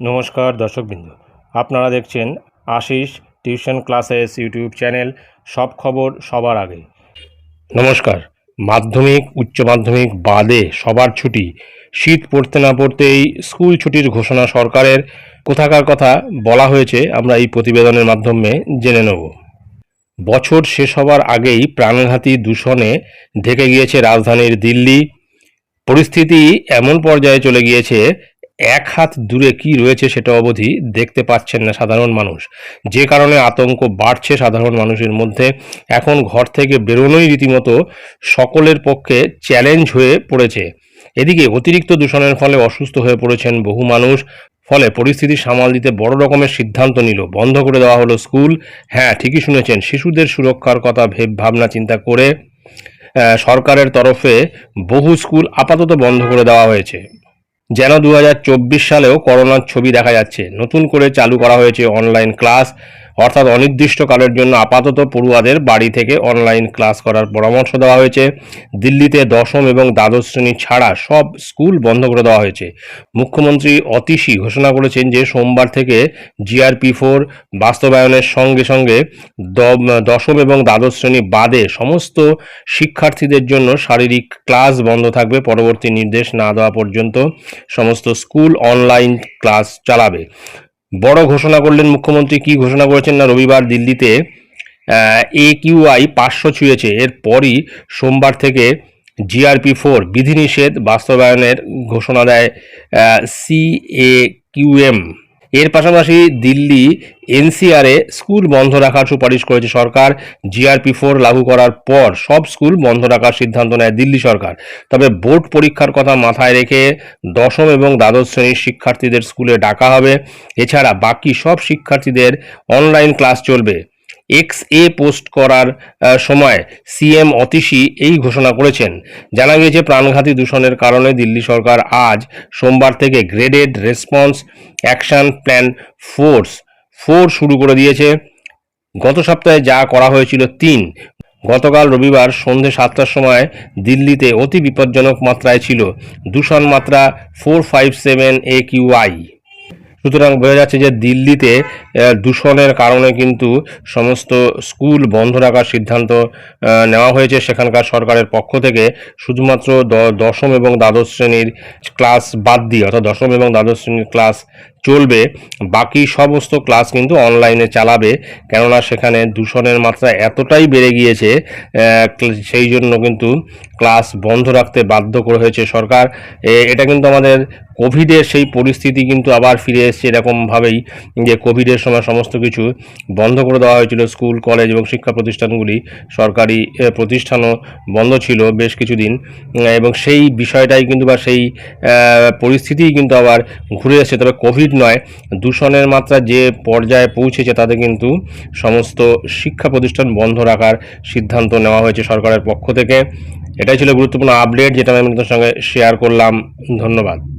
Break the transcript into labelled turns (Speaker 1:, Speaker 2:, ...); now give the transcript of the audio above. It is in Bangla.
Speaker 1: নমস্কার দর্শকবৃন্দ। আপনারা দেখছেন Ashis tuition classes YouTube channel, সব খবর সবার আগে। নমস্কার। মাধ্যমিক, উচ্চ মাধ্যমিক বাদে সবার ছুটি। শীত পড়তে না পড়তেই স্কুল ছুটির ঘোষণা সরকারের। কোথাকার কথা বলা হয়েছে, আমরা এই প্রতিবেদনের মাধ্যমে জেনে নেব। বছর শেষ হবার আগেই প্রাণঘাতী দূষণে ঢেকে গিয়েছে রাজধানীর দিল্লি। পরিস্থিতি এমন পর্যায়ে চলে গিয়েছে এক হাত দূরে কি রয়েছে সেটা অবধি দেখতে পাচ্ছেন না সাধারণ মানুষ। যে কারণে আতঙ্ক বাড়ছে সাধারণ মানুষের মধ্যে। এখন ঘর থেকে বেরোনোই রীতিমতো সকলের পক্ষে চ্যালেঞ্জ হয়ে পড়েছে। এদিকে অতিরিক্ত দূষণের ফলে অসুস্থ হয়ে পড়েছেন বহু মানুষ। ফলে পরিস্থিতি সামাল দিতে বড় রকমের সিদ্ধান্ত নিল। বন্ধ করে দেওয়া হলো স্কুল। হ্যাঁ ঠিকই শুনেছেন, শিশুদের সুরক্ষার কথা ভেব ভাবনা চিন্তা করে সরকারের তরফে বহু স্কুল আপাতত বন্ধ করে দেওয়া হয়েছে। যেন দু হাজার চব্বিশ সালেও করোনার ছবি দেখা যাচ্ছে। নতুন করে চালু করা হয়েছে অনলাইন ক্লাস অর্থাৎ অনির্দিষ্টকালের জন্য আপাতত পড়ুয়াদের বাড়ি থেকে অনলাইন ক্লাস করার পরামর্শ দেওয়া হয়েছে। দিল্লিতে দশম এবং দ্বাদশ শ্রেণি ছাড়া সব স্কুল বন্ধ করে দেওয়া হয়েছে। মুখ্যমন্ত্রী অতিশী ঘোষণা করেছেন যে সোমবার থেকে জিআরপি ফোর বাস্তবায়নের সঙ্গে সঙ্গে দশম এবং দ্বাদশ শ্রেণি বাদে সমস্ত শিক্ষার্থীদের জন্য শারীরিক ক্লাস বন্ধ থাকবে। পরবর্তী নির্দেশ না দেওয়া পর্যন্ত সমস্ত স্কুল অনলাইন ক্লাস চালাবে। বড় ঘোষণা করলেন মুখ্যমন্ত্রী, কি ঘোষণা করেছেন না? রবিবার দিল্লিতে এ কিউআই পাঁচশো ছুঁয়েছে। এরপরই সোমবার থেকে জিআরপি ফোর বিধিনিষেধ বাস্তবায়নের ঘোষণা দেয় সি এ কিউএম এর পাশাপাশি দিল্লি এনসিআরে স্কুল বন্ধ রাখার সুপারিশ করেছে সরকার। জিআরপি ফোর লাগু করার পর সব স্কুল বন্ধ রাখার সিদ্ধান্ত নেয় দিল্লি সরকার। তবে বোর্ড পরীক্ষার কথা মাথায় রেখে দশম এবং দ্বাদশ শ্রেণির শিক্ষার্থীদের স্কুলে ডাকা হবে। এছাড়া বাকি সব শিক্ষার্থীদের অনলাইন ক্লাস চলবে। এক্স এ পোস্ট করার সময় সিএম অতিশী এই ঘোষণা করেছেন। জানা গিয়েছে প্রাণঘাতী দূষণের কারণে দিল্লি সরকার আজ সোমবার থেকে graded response action plan force, four শুরু করে দিয়েছে। গত সপ্তাহে যা করা হয়েছিল তিন, গতকাল রবিবার সন্ধে সাতটার সময় দিল্লিতে অতি বিপজ্জনক মাত্রায় ছিল। দূষণ মাত্রা four five seven A QI সুতরাং বোঝা যাচ্ছে যে দিল্লিতে দূষণের কারণে কিন্তু সমস্ত স্কুল বন্ধ রাখার সিদ্ধান্ত নেওয়া হয়েছে। সেখানকার সরকারের পক্ষ থেকে শুধুমাত্র দশম এবং দ্বাদশ শ্রেণির ক্লাস বাদ দিয়ে, অর্থাৎ দশম এবং দ্বাদশ শ্রেণির ক্লাস চলবে। বাকি সমস্ত ক্লাস কিন্তু অনলাইনে চালাবে। কেননা সেখানে দূষণের মাত্রা এতটাই বেড়ে গিয়েছে সেই জন্য কিন্তু ক্লাস বন্ধ রাখতে বাধ্য করে হয়েছে সরকার। এটা কিন্তু আমাদের কোভিডের সেই পরিস্থিতি কিন্তু আবার ফিরে এসছে এরকমভাবেই, যে কোভিডের সময় সমস্ত কিছু বন্ধ করে দেওয়া হয়েছিল স্কুল কলেজ এবং শিক্ষা প্রতিষ্ঠানগুলি। সরকারি প্রতিষ্ঠানও বন্ধ ছিল বেশ কিছুদিন। এবং সেই বিষয়টাই কিন্তু বা সেই পরিস্থিতিই কিন্তু আবার ঘুরে এসেছে। তবে কোভিড নয়। দূষণের মাত্রা যে পর্যায়ে পৌঁছেছে, তাতে কিন্তু সমস্ত শিক্ষা প্রতিষ্ঠান বন্ধ রাখার সিদ্ধান্ত নেওয়া হয়েছে সরকারের পক্ষ থেকে। এটাই ছিল গুরুত্বপূর্ণ আপডেট যেটা আমি আপনাদের সঙ্গে শেয়ার করলাম। ধন্যবাদ।